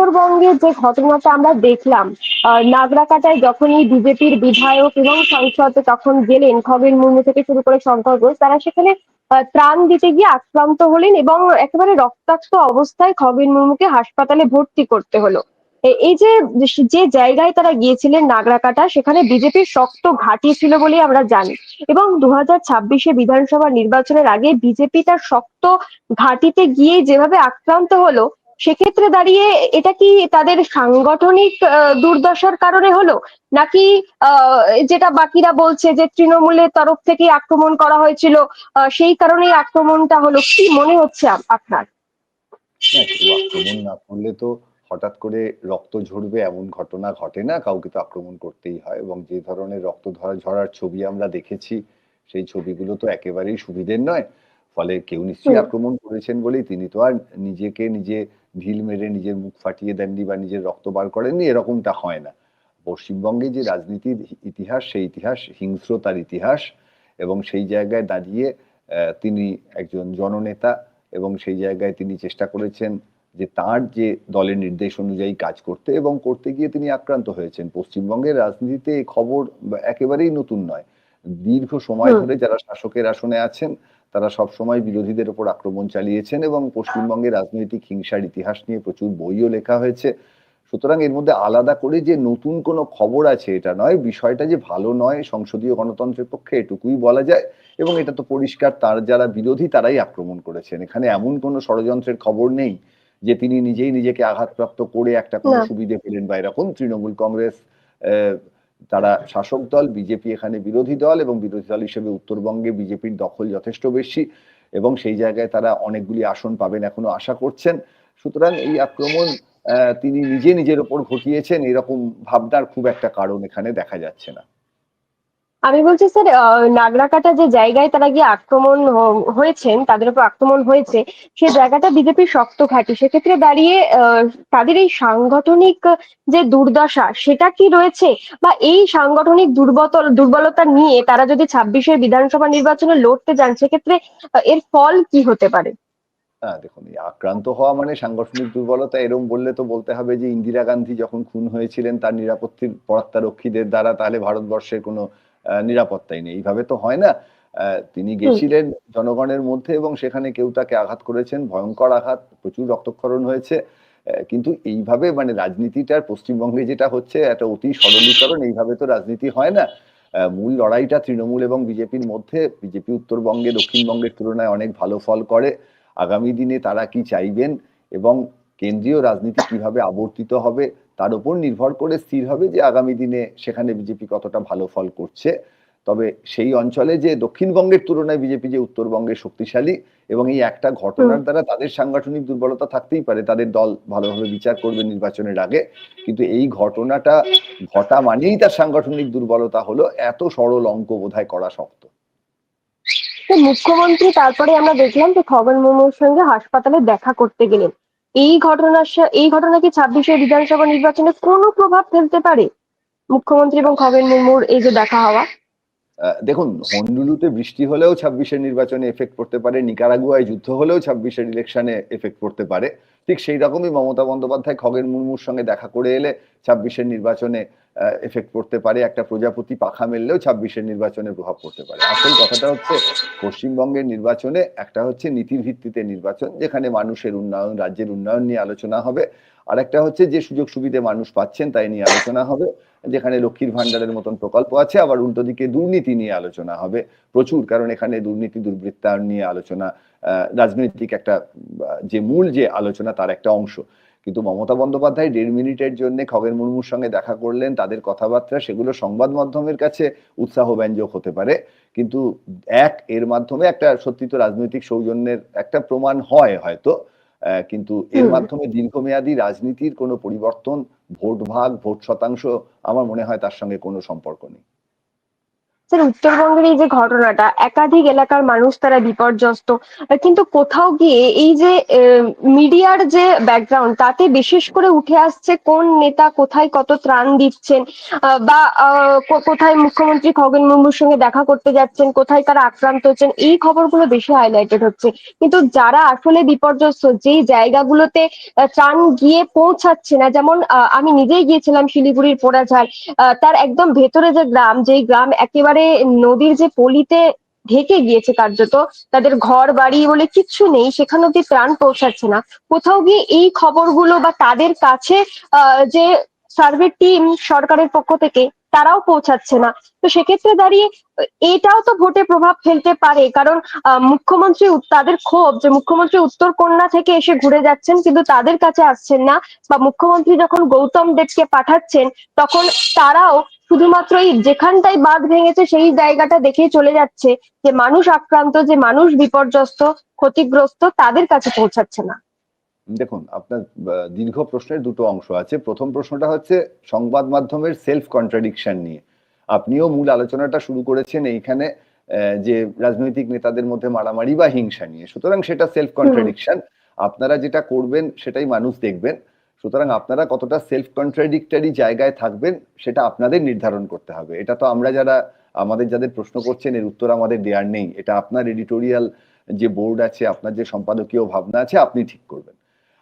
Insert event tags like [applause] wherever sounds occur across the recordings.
উত্তরবঙ্গের যে ঘটনাটা আমরা দেখলাম নাগরাকাটায় যখনই বিজেপির বিধায়ক এবং সাংসদ তখন গেলেন, খগেন মুর্মু থেকে শুরু করে শঙ্কর ঘোষ, তারা সেখানে ত্রাণ দিতে গিয়ে আক্রান্ত হলেন এবং একেবারে রক্তাক্ত অবস্থায় খগেন মুর্মুকে হাসপাতালে ভর্তি করতে হলো। এই যে যে জায়গায় তারা গিয়েছিলেন নাগরাকাটা, সেখানে বিজেপির শক্ত ঘাঁটি ছিল বলে আমরা জানি এবং দু হাজার ছাব্বিশে বিধানসভা নির্বাচনের আগে বিজেপি তার শক্ত ঘাঁটিতে গিয়ে যেভাবে আক্রান্ত হলো সেক্ষেত্রে দাঁড়িয়ে এটা কি তাদের সাংগঠনিক দুর্দশার কারণে হলো? নাকি যেটা বাকিরা বলছে যে তৃণমূলের তরফ থেকে আক্রমণ করা হয়েছিল সেই কারণেই আক্রমণটা হলো, কি মনে হচ্ছে আপনার? আক্রমণ না, করলে তো হঠাৎ করে রক্ত ঝরবে, এমন ঘটনা ঘটে না, কাউকে তো আক্রমণ করতেই হয়, এবং যে ধরনের রক্ত ধরা ঝরার ছবি আমরা দেখেছি, সেই ছবিগুলো তো একেবারেই সুবিধের নয়। ফলে কেউ নিশ্চয়ই আক্রমণ করেছেন বলেই তিনি তো আর নিজেকে নিজে ঢিল মেরে নিজের মুখ ফাটিয়ে দেননি বা নিজের রক্ত বার করেননি এরকমটা হয় না। পশ্চিমবঙ্গে যে রাজনীতির ইতিহাস সেই ইতিহাস হিংস্রতার ইতিহাস এবং সেই জায়গায় দাঁড়িয়ে তিনি একজন জননেতা এবং সেই জায়গায় তিনি চেষ্টা করেছেন যে তার যে দলের নির্দেশ অনুযায়ী কাজ করতে এবং করতে গিয়ে তিনি আক্রান্ত হয়েছেন। পশ্চিমবঙ্গের রাজনীতিতে এই খবর একেবারেই নতুন নয়। দীর্ঘ সময় ধরে যারা শাসকের আসনে আছেন তারা সব সময় বিরোধীদের উপর আক্রমণ চালিয়েছেন এবং পশ্চিমবঙ্গের রাজনৈতিক হিংসার ইতিহাস নিয়ে প্রচুর বইও লেখা হয়েছে। সুতরাং এর মধ্যে আলাদা করে যে নতুন কোনো খবর আছে এটা নয় বিষয়টা যে ভালো নয় সংসদীয় গণতন্ত্রের পক্ষে এটুকুই বলা যায় এবং এটা তো পরিষ্কার তার যারা বিরোধী তারাই আক্রমণ করেছেন। এখানে এমন কোনো ষড়যন্ত্রের খবর নেই যে তিনি নিজেই নিজেকে আঘাতপ্রাপ্ত করে একটা কোনো সুবিধে পেলেন বা এরকম তৃণমূল কংগ্রেস আহ, তারা শাসক দল, বিজেপি এখানে বিরোধী দল এবং বিরোধী দল হিসেবে উত্তরবঙ্গে বিজেপির দখল যথেষ্ট বেশি এবং সেই জায়গায় তারা অনেকগুলি আসন পাবেন এখনও আশা করছেন। সুতরাং এই আক্রমণ তিনি নিজে নিজের উপর ঘটিয়েছেন, এরকম ভাবনার খুব একটা কারণ এখানে দেখা যাচ্ছে না। আমি বলছি স্যার নাগরাকাটা যে জায়গায় তারা গিয়ে আক্রমণ হয়েছেন, তাদের উপর আক্রমণ হয়েছে, সে জায়গাটা বিজেপির শক্ত ঘাঁটি। সেক্ষেত্রে দাঁড়িয়ে তাদের এই সাংগঠনিক যে দুর্দশা, সেটা কি রয়েছে? বা এই সাংগঠনিক দুর্বল দুর্বলতা নিয়ে তারা যদি ছাব্বিশের বিধানসভা নির্বাচনে লড়তে যান, সেক্ষেত্রে এর ফল কি হতে পারে? দেখুন আক্রান্ত হওয়া মানে সাংগঠনিক দুর্বলতা, এরম বললে তো বলতে হবে যে, ইন্দিরা গান্ধী যখন খুন হয়েছিলেন, তার নিরাপত্তির পরাত্মারক্ষীদের দ্বারা, তাহলে ভারতবর্ষের কোনো নিরাপত্তাই নেই। এইভাবে তো হয় না। তিনি গেছিলেন জনগণের মধ্যে এবং সেখানে কেউ তাকে আঘাত করেছেন ভয়ঙ্কর আঘাত প্রচুর রক্তক্ষরণ হয়েছে। কিন্তু এইভাবে মানে রাজনীতিটার পশ্চিমবঙ্গে যেটা হচ্ছে একটা অতি সরলীকরণ এইভাবে তো রাজনীতি হয় না। মূল লড়াইটা তৃণমূল এবং বিজেপির মধ্যে বিজেপি উত্তরবঙ্গে দক্ষিণবঙ্গের তুলনায় অনেক ভালো ফল করে। আগামী দিনে তারা কি চাইবেন এবং কেন্দ্রীয় রাজনীতি কীভাবে আবর্তিত হবে তার উপর নির্ভর করে স্থির হবে যে আগামী দিনে সেখানে বিজেপি কতটা ভালো ফল করছে। তবে সেই অঞ্চলে যে দক্ষিণবঙ্গের তুলনায় বিজেপি যে উত্তরবঙ্গে শক্তিশালী এবং এই একটা ঘটনার দ্বারা তাদের সাংগঠনিক দুর্বলতা থাকতেই পারে তাদের দল ভালোভাবে বিচার করবে নির্বাচনের আগে। কিন্তু এই ঘটনাটা ঘটা মানেই তার সাংগঠনিক দুর্বলতা হলো এত সরল অঙ্ক বোধহয় করা শক্ত। মুখ্যমন্ত্রী তারপরে আমরা দেখলাম যে খগন মুর্মুর সঙ্গে হাসপাতালে দেখা করতে গেলেন। এই ঘটনার এই ঘটনা কি ছাব্বিশে বিধানসভা নির্বাচনে কোনো প্রভাব ফেলতে পারে? মুখ্যমন্ত্রী এবং খগেন মুর্মুর এই যে দেখা হওয়া। দেখুন, হন্ডুলুতে বৃষ্টি হলেও ছাব্বিশের নির্বাচনে এফেক্ট পড়তে পারে, নিকারাগুয়ায় যুদ্ধ হলেও ছাব্বিশের ইলেকশনে এফেক্ট পড়তে পারে। ঠিক সেই রকমই মমতা বন্দ্যোপাধ্যায় খগেন মুর্মুর সঙ্গে দেখা করে এলে ছাব্বিশের নির্বাচনে এফেক্ট পড়তে পারে। একটা প্রজাপতি পাখা মেললেও ছাব্বিশের নির্বাচনে প্রভাব পড়তে পারে। আসল কথাটা হচ্ছে, পশ্চিমবঙ্গের নির্বাচনে একটা হচ্ছে নীতির ভিত্তিতে নির্বাচন, যেখানে মানুষের উন্নয়ন, রাজ্যের উন্নয়ন নিয়ে আলোচনা হবে। আর একটা হচ্ছে, যে সুযোগ সুবিধে মানুষ পাচ্ছেন তাই নিয়ে আলোচনা হবে, যেখানে লক্ষ্মীর ভান্ডারের মতন প্রকল্প আছে, আবার উল্টো দিকে দুর্নীতি নিয়ে আলোচনা হবে প্রচুর, কারণ এখানে দুর্নীতি, দুর্বৃত্তায়ন নিয়ে আলোচনা রাজনৈতিক একটা যে মূল যে আলোচনা, তার একটা অংশ। কিন্তু মমতা বন্দ্যোপাধ্যায় দেড় মিনিটের জন্য খগেন মুর্মুর সঙ্গে দেখা করলেন তাদের কথাবার্তা সেগুলো সংবাদ মাধ্যমের কাছে উৎসাহ ব্যঞ্জক হতে পারে। কিন্তু এক এর মাধ্যমে একটা সত্যি তো রাজনৈতিক সৌজন্যের একটা প্রমাণ হয় হয়তো। আহ, কিন্তু এর মাধ্যমে দীর্ঘমেয়াদী রাজনীতির কোনো পরিবর্তন ভোট ভাগ ভোট শতাংশ আমার মনে হয় তার সঙ্গে কোনো সম্পর্ক নেই। স্যার, উত্তরবঙ্গের এই যে ঘটনাটা, একাধিক এলাকার মানুষ তারা বিপর্যস্ত। কিন্তু কোথাও গিয়ে এই যে মিডিয়ার যে ব্যাকগ্রাউন্ড তাতে বিশেষ করে উঠে আসছে কোন নেতা কোথায় কত ত্রাণ দিচ্ছেন বা কোথায় মুখ্যমন্ত্রী খগেন মুর্মুর সঙ্গে দেখা করতে যাচ্ছেন, কোথায় তারা আক্রান্ত হচ্ছেন, এই খবরগুলো বেশি হাইলাইটেড হচ্ছে। কিন্তু যারা আসলে বিপর্যস্ত, যেই জায়গাগুলোতে ত্রাণ গিয়ে পৌঁছাচ্ছে না, যেমন আমি নিজেই গিয়েছিলাম শিলিগুড়ির পোড়াঝাল তার একদম ভেতরে যে গ্রাম, যেই গ্রাম একেবারে নদীর যে পলিতে ঢেকে গিয়েছে কার্যত, তাদের ঘর, বাড়ি বলে কিচ্ছু নেই, সেখানে অব্দি প্রাণ পৌঁছাচ্ছে না। কোথাও গিয়ে এই খবরগুলো বা তাদের কাছে যে সার্ভে টিম সরকারের পক্ষ থেকে, তারাও পৌঁছাচ্ছে না। তো সেক্ষেত্রে দাঁড়িয়ে, এটাও তো ভোটে প্রভাব ফেলতে পারে, কারণ মুখ্যমন্ত্রী তাদের ক্ষোভ যে মুখ্যমন্ত্রী উত্তরকন্যা থেকে এসে ঘুরে যাচ্ছেন, কিন্তু তাদের কাছে আসছেন না, বা মুখ্যমন্ত্রী যখন গৌতম দেবকে পাঠাচ্ছেন, তখন তারাও শুধুমাত্র এই যেখানটাই বাঁধ ভেঙেছে সেই জায়গাটা দেখেই চলে যাচ্ছে যে মানুষ আক্রান্ত যে মানুষ বিপর্যস্ত ক্ষতিগ্রস্ত তাদের কাছে পৌঁছাচ্ছে না। দেখুন আপনার দীর্ঘ প্রশ্নের দুটো অংশ আছে। প্রথম প্রশ্নটা হচ্ছে সংবাদ মাধ্যমের সেলফ কন্ট্রাডিকশন নিয়ে। আপনিও মূল আলোচনাটা শুরু করেছেন এইখানে যে রাজনৈতিক নেতাদের মধ্যে মারামারি বা হিংসা নিয়ে। সুতরাং সেটা সেলফ কন্ট্রাডিকশন আপনারা যেটা করবেন সেটাই মানুষ দেখবেন। সুতরাং আপনারা কতটা সেলফ কন্ট্রাডিক্টরি জায়গায় থাকবেন, সেটা আপনাদের নির্ধারণ করতে হবে। এটা তো আমরা যারা, আমাদের যাদের প্রশ্ন করছেন, এর উত্তর আমাদের দেওয়ার নেই। এটা আপনার এডিটোরিয়াল যে বোর্ড আছে, আপনার যে সম্পাদকীয় ভাবনা আছে, আপনি ঠিক করবেন।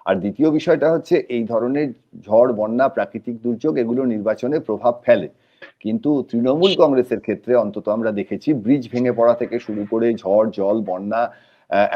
আর দ্বিতীয় বিষয়টা হচ্ছে, এই ধরনের ঝড়, বন্যা, প্রাকৃতিক দুর্যোগ, এগুলো নির্বাচনে প্রভাব ফেলে। কিন্তু তৃণমূল কংগ্রেসের ক্ষেত্রে অন্তত আমরা দেখেছি, ব্রিজ ভেঙে পড়া থেকে শুরু করে ঝড়, জল, বন্যা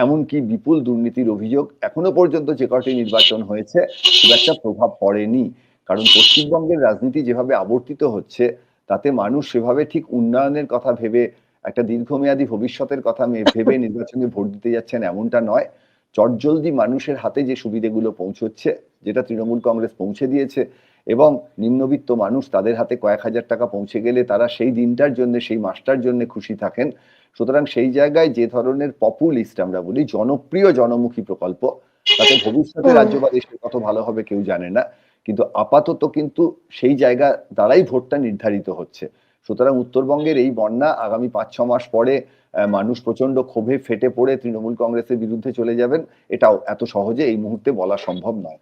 এমনকি বিপুল দুর্নীতির অভিযোগ এখনও পর্যন্ত যে কটি নির্বাচন হয়েছে খুব একটা প্রভাব পড়েনি। কারণ পশ্চিমবঙ্গের রাজনীতি যেভাবে আবর্তিত হচ্ছে, তাতে মানুষ সেভাবে ঠিক উন্নয়নের কথা ভেবে, একটা দীর্ঘমেয়াদী ভবিষ্যতের কথা ভেবে নির্বাচনে ভোট দিতে যাচ্ছেন এমনটা নয়। চটজলদি মানুষের হাতে যে সুবিধেগুলো পৌঁছচ্ছে, যেটা তৃণমূল কংগ্রেস পৌঁছে দিয়েছে, এবং নিম্নবিত্ত মানুষ তাদের হাতে কয়েক হাজার টাকা পৌঁছে গেলে তারা সেই দিনটার জন্য, সেই মাসটার জন্য খুশি থাকেন। সুতরাং সেই জায়গায় যে ধরনের পপুলিস্ট আমরা বলি জনপ্রিয় জনমুখী প্রকল্প তাতে [laughs] ভবিষ্যতে হুম। রাজ্য বা দেশের কত ভালো হবে কেউ জানে না কিন্তু আপাতত কিন্তু সেই জায়গা দ্বারাই ভোটটা নির্ধারিত হচ্ছে সুতরাং উত্তরবঙ্গের এই বন্যা আগামী পাঁচ ছ মাস পরে মানুষ প্রচণ্ড ক্ষোভে ফেটে পড়ে তৃণমূল কংগ্রেসের বিরুদ্ধে চলে যাবেন এটাও এত সহজে এই মুহূর্তে বলা সম্ভব নয়